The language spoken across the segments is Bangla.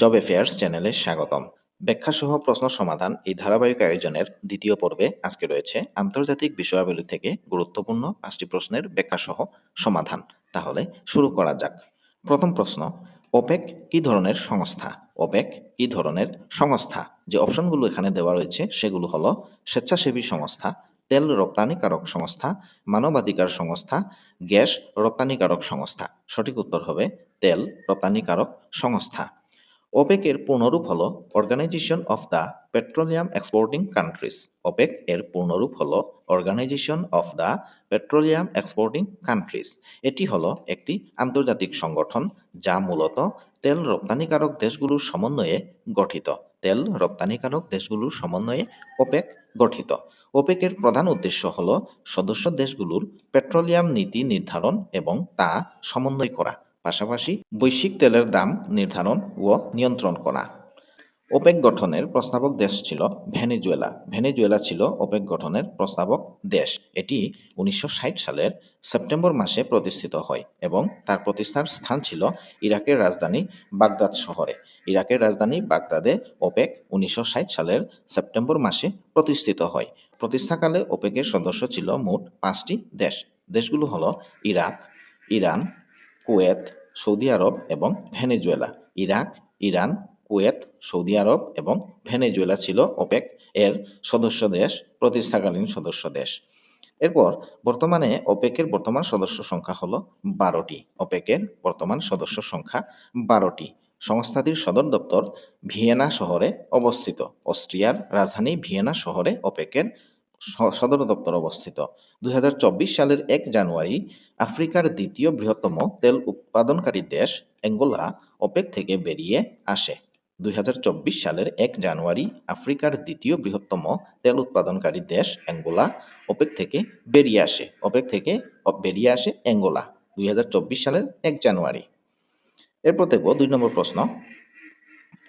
জব অ্যাফেয়ার্স চ্যানেলে স্বাগতম। ব্যাখ্যাসহ প্রশ্ন সমাধান এই ধারাবাহিক আয়োজনের দ্বিতীয় পর্বে আজকে রয়েছে আন্তর্জাতিক বিষয়াবলী থেকে গুরুত্বপূর্ণ পাঁচটি প্রশ্নের ব্যাখ্যাসহ সমাধান। তাহলে শুরু করা যাক। প্রথম প্রশ্ন, ওপেক কি ধরনের সংস্থা? ওপেক কি ধরনের সংস্থা? যে অপশনগুলো এখানে দেওয়া রয়েছে সেগুলো হলো স্বেচ্ছাসেবী সংস্থা, তেল রপ্তানিকারক সংস্থা, মানবাধিকার সংস্থা, গ্যাস রপ্তানিকারক সংস্থা। সঠিক উত্তর হবে তেল রপ্তানিকারক সংস্থা। ওপেকের পূর্ণরূপ হল organisation of the petroleum exporting countries OPEC এর পূর্ণরূপ হল organisation of the petroleum exporting countries এটি হলো একটি আন্তর্জাতিক সংগঠন যা মূলত তেল রপ্তানিকারক দেশগুলোর সমন্বয়ে গঠিত। তেল রপ্তানিকারক দেশগুলোর সমন্বয়ে ওপেক গঠিত। ওপেকের প্রধান উদ্দেশ্য হল সদস্য দেশগুলোর পেট্রোলিয়াম নীতি নির্ধারণ এবং তা সমন্বয় করা। পাশাপাশি বৈশ্বিক তেলের দাম নির্ধারণ ও নিয়ন্ত্রণ করা। ওপেক গঠনের প্রস্তাবক দেশ ছিল ভেনেজুয়েলা। ভেনেজুয়েলা ছিল ওপেক গঠনের প্রস্তাবক দেশ। এটি উনিশশো ষাট সালের সেপ্টেম্বর মাসে প্রতিষ্ঠিত হয় এবং তার প্রতিষ্ঠার স্থান ছিল ইরাকের রাজধানী বাগদাদ শহরে। ইরাকের রাজধানী বাগদাদে ওপেক উনিশশো ষাট সালের সেপ্টেম্বর মাসে প্রতিষ্ঠিত হয়। প্রতিষ্ঠাকালে ওপেকের সদস্য ছিল মোট পাঁচটি দেশ। দেশগুলো হলো ইরাক, ইরান কুয়েত, সৌদি আরব এবং Venezuela. Iraq, Iran, Kuwait, Saudi আরব এবং ভেনেজুয়েলা ছিল ওপেক এর সদস্য দেশ, প্রতিষ্ঠাকালীন সদস্য দেশ। এরপর বর্তমানে ওপেকের বর্তমান সদস্য সংখ্যা হলো বারোটি। ওপেকের বর্তমান সদস্য সংখ্যা বারোটি। সংস্থাটির সদর দপ্তর ভিয়েনা শহরে অবস্থিত। অস্ট্রিয়ার রাজধানী ভিয়েনা শহরে ওপেকের সদর দপ্তর অবস্থিত। দুই হাজার চব্বিশ সালের এক জানুয়ারি আফ্রিকার দ্বিতীয় বৃহত্তম তেল উৎপাদনকারী দেশ অ্যাঙ্গোলা ওপেক থেকে বেরিয়ে আসে। দুই সালের এক জানুয়ারি আফ্রিকার দ্বিতীয় বৃহত্তম তেল উৎপাদনকারী দেশ অ্যাঙ্গোলা ওপেক থেকে বেরিয়ে আসে। ওপেক থেকে বেরিয়ে আসে অ্যাঙ্গোলা দুই হাজার চব্বিশ সালের এক জানুয়ারি। এরপর দেখব দুই নম্বর প্রশ্ন।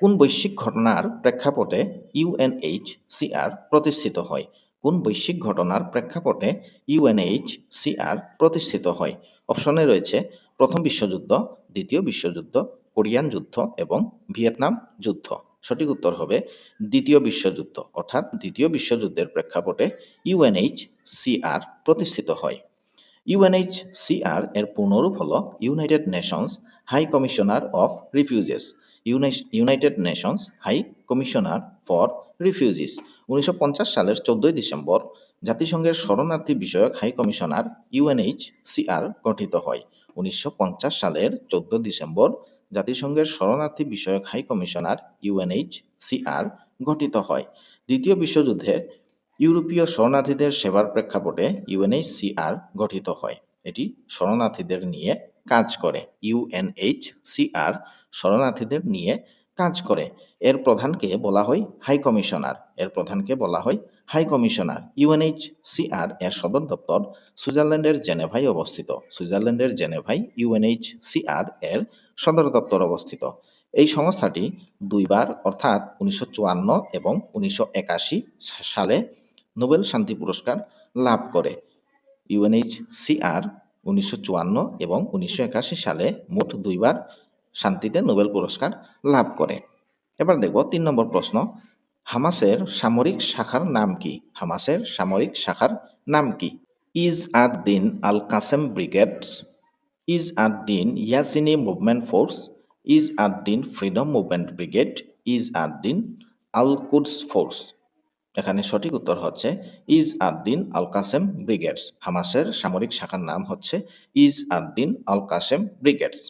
কোন বৈশ্বিক ঘটনার প্রেক্ষাপটে ইউএনএইচসিআর প্রতিষ্ঠিত হয়? কোন বৈশ্বিক ঘটনার প্রেক্ষাপটে ইউএনএইচসিআর প্রতিষ্ঠিত হয়? অপশনে রয়েছে প্রথম বিশ্বযুদ্ধ, দ্বিতীয় বিশ্বযুদ্ধ, কোরিয়ান যুদ্ধ এবং ভিয়েতনাম যুদ্ধ। সঠিক উত্তর হবে দ্বিতীয় বিশ্বযুদ্ধ, অর্থাৎ দ্বিতীয় বিশ্বযুদ্ধের প্রেক্ষাপটে ইউএনএইচসিআর প্রতিষ্ঠিত হয়। ইউএনএইচসিআর এর পূর্ণরূপ হল United Nations high commissioner of refugees. United Nations high commissioner for refugees. উনিশশো পঞ্চাশ সালের চোদ্দই ডিসেম্বর জাতিসংঘের শরণার্থী বিষয়ক হাই কমিশনার ইউএনএইচ ইউএনএইচসিআর গঠিত হয়। উনিশশো পঞ্চাশ সালের চোদ্দ ডিসেম্বর জাতিসংঘের শরণার্থী বিষয়ক হাই কমিশনার ইউএনএইচ ইউএনএইচসিআর গঠিত হয়। দ্বিতীয় বিশ্বযুদ্ধে ইউরোপীয় শরণার্থীদের সেবার প্রেক্ষাপটে ইউএনএইচ ইউএনএইচসিআর গঠিত হয়। এটি শরণার্থীদের নিয়ে কাজ করে। ইউএনএইচসিআর শরণার্থীদের নিয়ে কাজ করে। এর প্রধানকে বলা হয় হাই কমিশনার। এর প্রধানকে বলা হয় হাই কমিশনার। ইউএনএইচসিআর এর সদর দপ্তর সুইজারল্যান্ডের জেনেভাই অবস্থিত। সুইজারল্যান্ডের জেনেভাই ইউএনএইচসিআর এর সদর দপ্তর অবস্থিত। এই সংস্থাটি দুইবার, অর্থাৎ উনিশশো চুয়ান্ন এবং উনিশশো একাশি সালে নোবেল শান্তি পুরস্কার লাভ করে। ইউএনএইচসিআর উনিশশো চুয়ান্ন এবং উনিশশো একাশি সালে মোট দুইবার শান্তিতে নোবেল পুরস্কার লাভ করে। এবার দেখব তিন নম্বর প্রশ্ন, হামাসের সামরিক শাখার নাম কি? হামাসের সামরিক শাখার নাম কি? ইজ আদ দিন আল কাসেম ব্রিগেডস ইজ আদ দিন ইয়াসিনি মুভমেন্ট ফোর্স ইজ আদ দিন ফ্রিডম মুভমেন্ট ব্রিগেড ইজ আদ দিন আল কুডস ফোর্স। এখানে সঠিক উত্তর হচ্ছে Izz Addin Al Qassam Brigades. হামাসের সামরিক শাখার নাম হচ্ছে Izz Addin al Qassam brigades.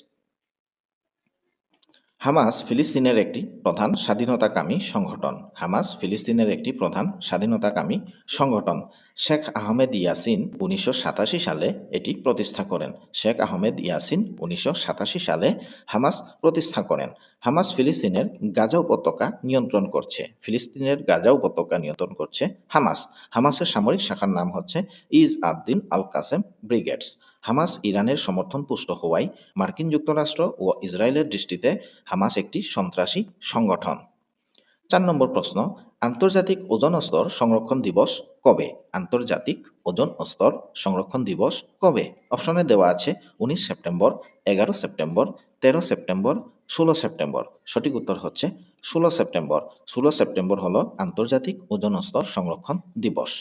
Hamas ফিলিস্তিনের একটি প্রধান স্বাধীনতাকামী সংগঠন। হামাস ফিলিস্তিনের একটি প্রধান স্বাধীনতাকামী সংগঠন। শেখ আহমেদ ইয়াসিন উনিশশো সাতাশি সালে এটি প্রতিষ্ঠা করেন। শেখ আহমেদ ইয়াসিন উনিশশো সাতাশি সালে হামাস প্রতিষ্ঠা করেন। হামাস ফিলিস্তিনের গাজা উপত্যকা নিয়ন্ত্রণ করছে। ফিলিস্তিনের গাজা উপত্যকা নিয়ন্ত্রণ করছে হামাস। হামাসের সামরিক শাখার নাম হচ্ছে Izz Abdin Al Qassam Brigades. Hamas ইরানের সমর্থন পুষ্ট হওয়ায় মার্কিন যুক্তরাষ্ট্র ও ইসরায়েলের দৃষ্টিতে হামাস একটি সন্ত্রাসী সংগঠন। চার নম্বর প্রশ্ন, আন্তর্জাতিক ওজন স্তর সংরক্ষণ দিবস কবে? আন্তর্জাতিক ওজন স্তর সংরক্ষণ দিবস কবে? অপশনে দেওয়া আছে উনিশ সেপ্টেম্বর, এগারো সেপ্টেম্বর, তেরো সেপ্টেম্বর, ষোলো সেপ্টেম্বর। সঠিক উত্তর হচ্ছে ষোলো সেপ্টেম্বর। ষোলো সেপ্টেম্বর হলো আন্তর্জাতিক ওজন স্তর সংরক্ষণ দিবস।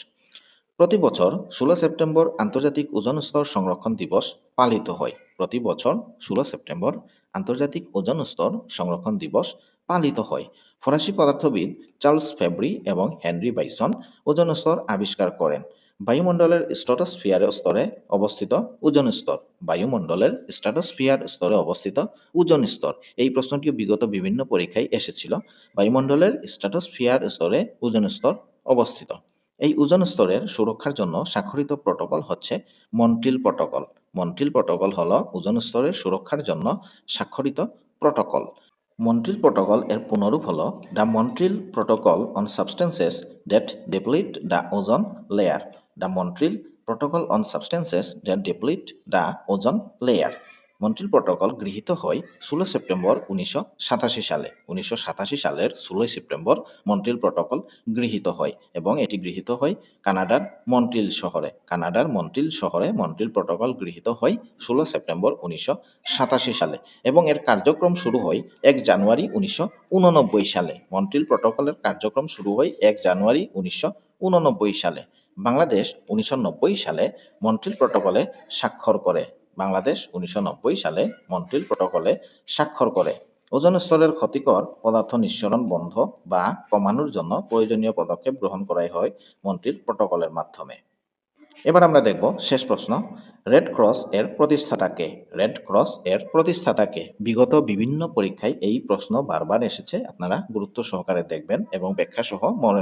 প্রতি বছর ষোলো সেপ্টেম্বর আন্তর্জাতিক ওজন স্তর সংরক্ষণ দিবস পালিত হয়। প্রতি বছর ষোলো সেপ্টেম্বর আন্তর্জাতিক ওজন স্তর সংরক্ষণ দিবস পালিত হয়। ফরাসি পদার্থবিদ চার্লস ফেব্রি এবং হেনরি বাইসন ওজন স্তর আবিষ্কার করেন। বায়ুমণ্ডলের স্ট্রাটোস্ফিয়ার স্তরে অবস্থিত ওজন স্তর। বায়ুমণ্ডলের স্ট্রাটোস্ফিয়ার স্তরে অবস্থিত ওজন স্তর। এই প্রশ্নটি বিগত বিভিন্ন পরীক্ষায় এসেছিল। বায়ুমণ্ডলের স্ট্রাটোস্ফিয়ার স্তরে ওজন স্তর অবস্থিত। এই ওজন স্তরের সুরক্ষার জন্য স্বাক্ষরিত প্রোটোকল হচ্ছে মন্ট্রিল প্রোটোকল। মন্ট্রিল প্রোটোকল হল ওজন স্তরের সুরক্ষার জন্য স্বাক্ষরিত প্রোটোকল। মন্ট্রিল প্রোটোকল এর পুনরূপ হল the Montreal protocol on substances that deplete the ozone layer. The Montreal protocol on substances that deplete the ozone layer. Montreal protocol গৃহীত হয় ষোলো সেপ্টেম্বর উনিশশো সাতাশি সালে। উনিশশো সাতাশি সালের ষোলোই সেপ্টেম্বর মন্ট্রিল প্রোটোকল গৃহীত হয় এবং এটি গৃহীত হয় কানাডার মন্ট্রিল শহরে। কানাডার মন্ট্রিল শহরে মন্ট্রিল প্রোটোকল গৃহীত হয় ষোলো সেপ্টেম্বর উনিশশো সাতাশি সালে এবং এর কার্যক্রম শুরু হয় এক জানুয়ারি উনিশশো উননব্বই সালে। মন্ট্রিল প্রোটোকলের কার্যক্রম শুরু হয় এক জানুয়ারি উনিশশো উননব্বই সালে। বাংলাদেশ উনিশশো নব্বই সালে মন্ট্রিল প্রোটোকলে স্বাক্ষর করে। বাংলাদেশ উনিশশো নব্বই সালে মন্ট্রিল প্রোটোকলে স্বাক্ষর করে। ওজন স্তরের ক্ষতিকর পদার্থ নিঃসরণ বন্ধ বা কমানোর জন্য প্রয়োজনীয় পদক্ষেপ গ্রহণ করাই হয় মন্ট্রিল প্রোটোকলের মাধ্যমে। এবার আমরা দেখব শেষ প্রশ্ন, রেড ক্রস এর প্রতিষ্ঠাতাকে রেড ক্রস এর প্রতিষ্ঠাতাকে বিগত বিভিন্ন পরীক্ষায় এই প্রশ্ন বারবার এসেছে, আপনারা গুরুত্ব সহকারে দেখবেন এবং ব্যাখ্যা সহ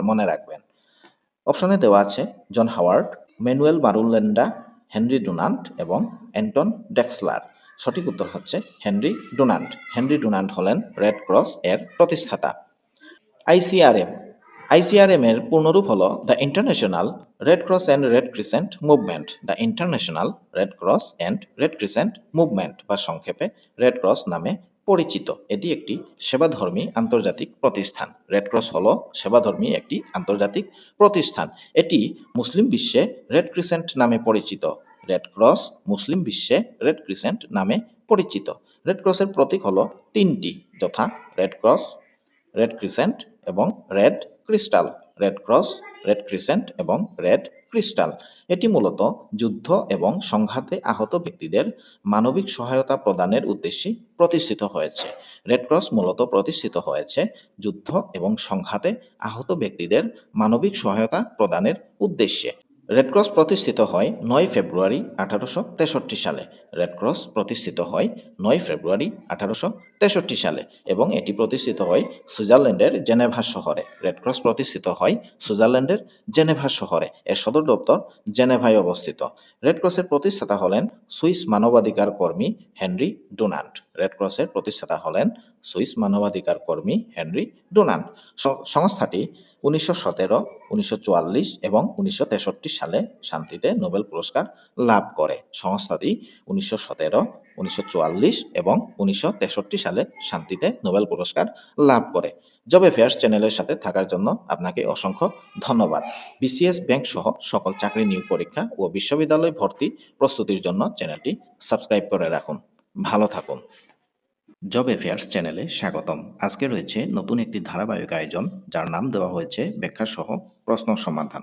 মনে রাখবেন। অপশনে দেওয়া আছে John Howard, Manuel Marulanda Henry Donald এবং অ্যান্টন ডেক্সলার। সঠিক উত্তর হচ্ছে হেনরি ডোনাল্ড হেনরি ডোনাল্ড হলেন রেড ক্রস এর প্রতিষ্ঠাতা। আইসিআরএম আইসিআরএম এর পূর্ণরূপ হল the International Red Cross and Red Crescent Movement. The International Red Cross and Red Crescent Movement বা সংক্ষেপে রেড ক্রস নামে পরিচিত। এটি একটি সেবাধর্মী আন্তর্জাতিক প্রতিষ্ঠান। রেডক্রস হল সেবাধর্মী একটি আন্তর্জাতিক প্রতিষ্ঠান। এটি মুসলিম বিশ্বে রেড ক্রিসেন্ট নামে পরিচিত। রেড ক্রস মুসলিম বিশ্বে রেড ক্রিসেন্ট নামে পরিচিত। রেড ক্রসের প্রতীক হল তিনটি, যথা রেড ক্রস রেড ক্রিসেন্ট এবং red crystal red cross, red crescent এবং রেড ক্রিস্টাল। এটি মূলত যুদ্ধ এবং সংঘাতে আহত ব্যক্তিদের মানবিক সহায়তা প্রদানের উদ্দেশ্যে প্রতিষ্ঠিত হয়েছে। রেড ক্রস মূলত প্রতিষ্ঠিত হয়েছে যুদ্ধ এবং সংঘাতে আহত ব্যক্তিদের মানবিক সহায়তা প্রদানের উদ্দেশ্যে। রেড ক্রস প্রতিষ্ঠিত হয় নয় ফেব্রুয়ারি আঠারোশো তেষট্টি সালে। রেডক্রস প্রতিষ্ঠিত হয় নয় ফেব্রুয়ারি আঠারোশো তেষট্টি সালে এবং এটি প্রতিষ্ঠিত হয় সুইজারল্যান্ডের জেনেভা শহরে। রেডক্রস প্রতিষ্ঠিত হয় সুইজারল্যান্ডের জেনেভা শহরে। এর সদর দপ্তর জেনেভায় অবস্থিত। রেডক্রসের প্রতিষ্ঠাতা হলেন সুইস মানবাধিকার কর্মী হেনরি ডোনাল্ড রেড ক্রসের প্রতিষ্ঠাতা হলেন সুইস মানবাধিকার কর্মী হেনরি ডোনাল্ড সংস্থাটি উনিশশো সতেরো, উনিশশো চুয়াল্লিশ এবং উনিশশো তেষট্টি সালে শান্তিতে নোবেল পুরস্কার লাভ করে। সংস্থাটি উনিশশো সতেরো, উনিশশো চুয়াল্লিশ এবং উনিশশো তেষট্টি সালে শান্তিতে নোবেল পুরস্কার লাভ করে। জব অ্যাফেয়ার্স চ্যানেলের সাথে থাকার জন্য আপনাকে অসংখ্য ধন্যবাদ। বিসিএস ব্যাংক সহ সকল চাকরি নিয়োগ পরীক্ষা ও বিশ্ববিদ্যালয় ভর্তি প্রস্তুতির জন্য চ্যানেলটি সাবস্ক্রাইব করে রাখুন। ভালো থাকুন। জব এফেয়ার্স চ্যানেলে স্বাগতম। আজকে রয়েছে নতুন একটি ধারাবাহিক আয়োজন, যার নাম দেওয়া হয়েছে ব্যাখ্যাসহ প্রশ্ন সমাধান।